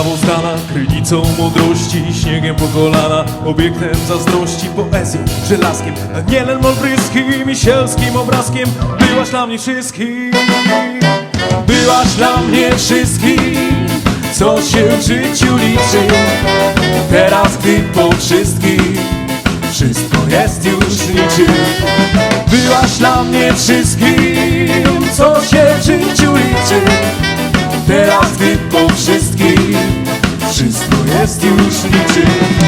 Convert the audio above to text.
ustana Krynicą mądrości, śniegiem po kolana. Obiektem zazdrości, poezją, żelazkiem. Danielem Olbryskim i sielskim obrazkiem. Byłaś dla mnie wszystkim. Byłaś dla mnie wszystkim. Co się w życiu liczy. Teraz gdy po wszystkim Wszystko jest już niczym. Byłaś dla mnie wszystkim. Co się Teraz gdy po wszystkim Wszystko jest już niczym